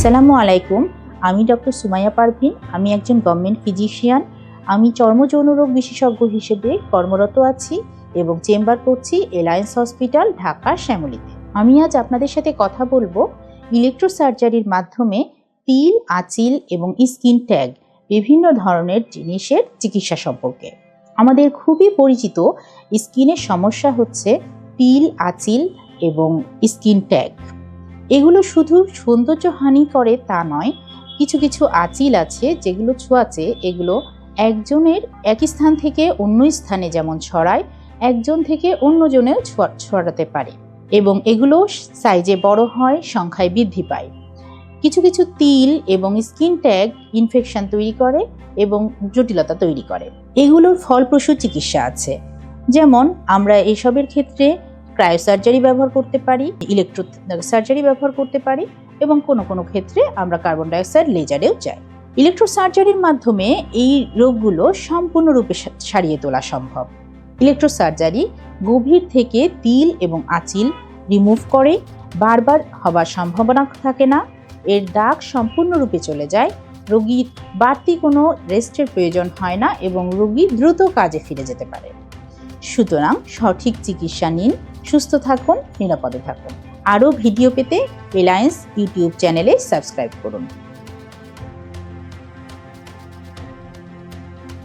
আসসালামু আলাইকুম। আমি ডক্টর সুমাইয়া পারভিন, আমি একজন গভর্নমেন্ট ফিজিশিয়ান আমি চর্মযৌনরোগ বিশেষজ্ঞ হিসেবে কর্মরত আছি এবং চেম্বার করছি এলায়েন্স হসপিটাল ঢাকা, শ্যামলীতে। আমি আজ আপনাদের সাথে কথা বলব ইলেকট্রোসার্জারির মাধ্যমে তিল, আচিল এবং স্কিন ট্যাগ বিভিন্ন ধরনের জিনিসের চিকিৎসা সম্পর্কে। আমাদের খুবই পরিচিত স্কিনের সমস্যা হচ্ছে তিল, আচিল এবং স্কিন ট্যাগ এগুলো শুধু সৌন্দর্য হানি করে তা নয়, কিছু কিছু আচিল আছে যেগুলো ছোঁয়াচে, এগুলো একজনের এক স্থান থেকে অন্য স্থানে যেমন ছড়ায়, একজন থেকে অন্যজনেও ছড়াতে পারে এবং এগুলো সাইজে বড় হয়, সংখ্যায় বৃদ্ধি পায়। কিছু কিছু তিল এবং স্কিন ট্যাগ ইনফেকশন তৈরি করে এবং জটিলতা তৈরি করে। এগুলোর ফলপ্রসূ চিকিৎসা আছে। যেমন আমরা এসবের ক্ষেত্রে ক্রায়োসার্জারি ব্যবহার করতে পারি ইলেকট্রো সার্জারি ব্যবহার করতে পারি এবং কোনো কোনো ক্ষেত্রে আমরা কার্বন ডাইঅক্সাইড লেজারেও যাই। ইলেকট্রো সার্জারির মাধ্যমে এই রোগগুলো সম্পূর্ণরূপে সারিয়ে তোলা সম্ভব। ইলেকট্রো সার্জারি গভীর থেকে তিল এবং আচিল রিমুভ করে, বারবার হবার সম্ভাবনা থাকে না, এর দাগ সম্পূর্ণরূপে চলে যায় রোগীর বাড়তি কোনো রেস্টের প্রয়োজন হয় না এবং রোগী দ্রুত কাজে ফিরে যেতে পারে। সুতরাং সঠিক চিকিৎসা নিন সুস্থ থাকুন নিরাপদে থাকুন। আরও ভিডিও পেতে রিলায়েন্স ইউটিউব চ্যানেলে সাবস্ক্রাইব করুন।